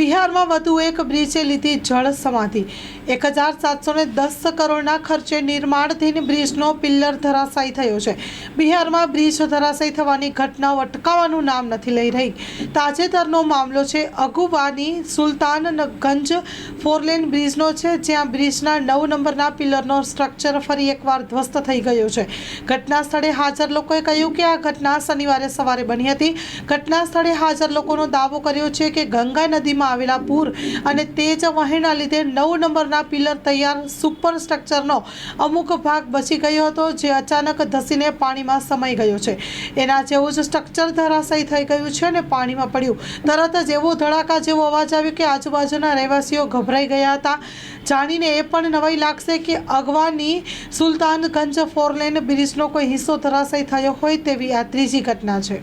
બિહારમાં વધુ એક બ્રિજે લીધી જળ સમાધિ. એક હજાર સાતસો ને દસ કરોડના ખર્ચે નિર્માણધીન બ્રિજનો પિલ્લર ધરાશાયી થયો છે. બિહારમાં બ્રિજ ધરાશાયી થવાની ઘટનાઓ અટકાવવાનું નામ નથી લઈ રહી. તાજેતરનો મામલો છે અગુવાની સુલતાનગંજ ફોરલેન બ્રિજનો છે, જ્યાં બ્રિજના નવ નંબરના પિલ્લરનો સ્ટ્રક્ચર ફરી એકવાર ધ્વસ્ત થઈ ગયો છે. ઘટના સ્થળે હાજર લોકોએ કહ્યું કે આ ઘટના શનિવારે સવારે બની હતી. ઘટના સ્થળે હાજર લોકોનો દાવો કર્યો છે કે ગંગા નદીમાં આવેલા પૂર અને તેજ વહેણના લીધે નવ નંબરના પિલર તૈયાર સુપર સ્ટ્રક્ચરનો અમુક ભાગ બચી ગયો હતો, જે અચાનક ધસીને પાણીમાં સમાઈ ગયો છે. એના જેવું જ સ્ટ્રક્ચર ધરાશાયી થઈ ગયું છે અને પાણીમાં પડ્યું. તરત જ એવો ધડાકા જેવો અવાજ આવ્યો કે આજુબાજુના રહેવાસીઓ ગભરાઈ ગયા હતા. જાણીને એ પણ નવાઈ લાગશે કે અગવાની સુલતાનગંજ ફોરલેન બ્રિજનો કોઈ હિસ્સો ધરાશાયી થયો હોય તેવી આ ત્રીજી ઘટના છે.